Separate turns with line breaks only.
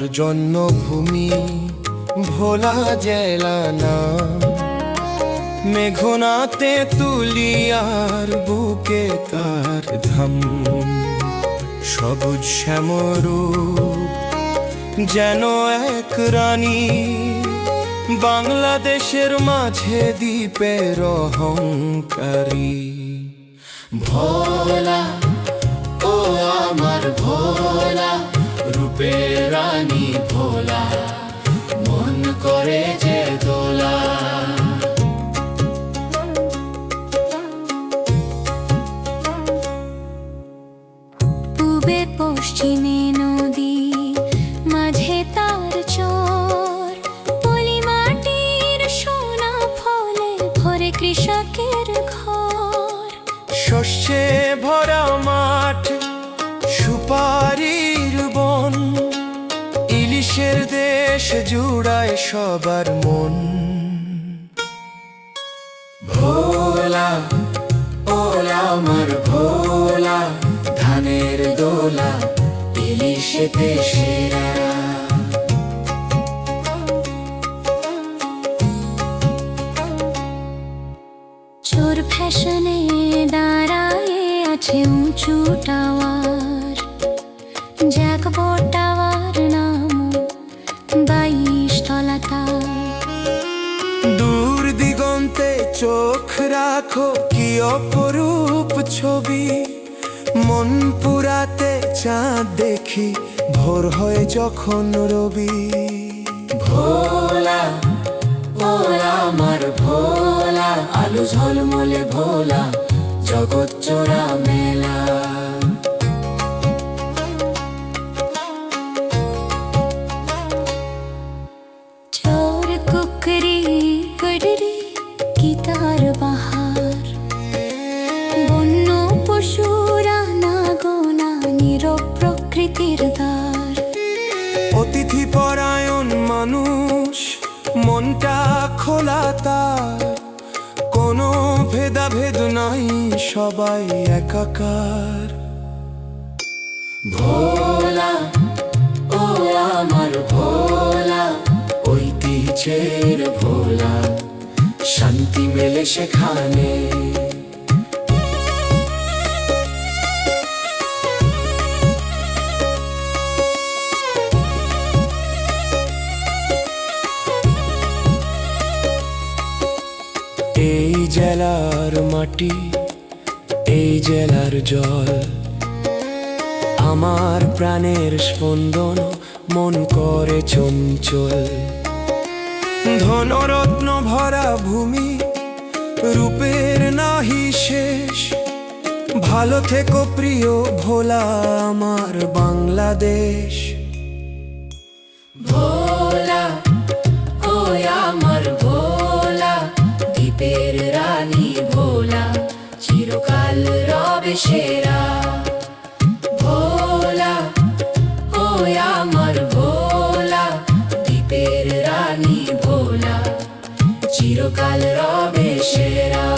জন্মভূমি ভোলা জেলা নাম মেঘনাতে তুলিয়ার বুকে তার ধাম। সবুজ শ্যামরূপ যেন এক রানী। বাংলাদেশের মাঝে দ্বীপের অহংকারী। ভোলা, ও আমার ভোলা রানী ভোলা? মন করে যে দোলা।
পূবে পশ্চিমে নদী মাঝে তার চর। পলি মাটির সোনা ফলে ভরে কৃষকের ঘর।
শস্যে ভরা মাঠ ইলিশের দেশ জুড়ায় সবার মন। ভোলা, ওলা আমার ভোলা, ধানের দোলা ইলিশেতে সেরা
চোর ফ্যাশনে দাঁড়ায় আছে উঁচু টাওয়ার। জ্যাকবো
দিগন্তে চোখ রাখো কি অপরূপ ছবি? মন পুরাতে চাঁদ দেখি, ভোর হয় যখন রবি। ভোলা ভোলা আমার ভোলা, আলো ঝলমলে ভোলা, জগৎ চোরা মেলা।
প্রকৃতির দ্বার।
অতিথি পরায়ণ মানুষ মনটা খোলা তার। কোনো ভেদাভেদ নাই সবাই একাকার। ভোলা ও আমার ভোলা ঐতিহ্যের ভোলা শান্তি মেলে সেখানে। জেলার মাটি, এই জেলার জল। আমার প্রাণের স্পন্দন মন করে চঞ্চল। ধনরত্ন ভরা ভূমি, রূপের নাহি শেষ। ভালো থেকো প্রিয় ভোলা আমার বাংলাদেশ। ভোলা সেরা। ভোলা ও আমার ভোলা দ্বীপের রানী ভোলা চিরকাল রবে সেরা।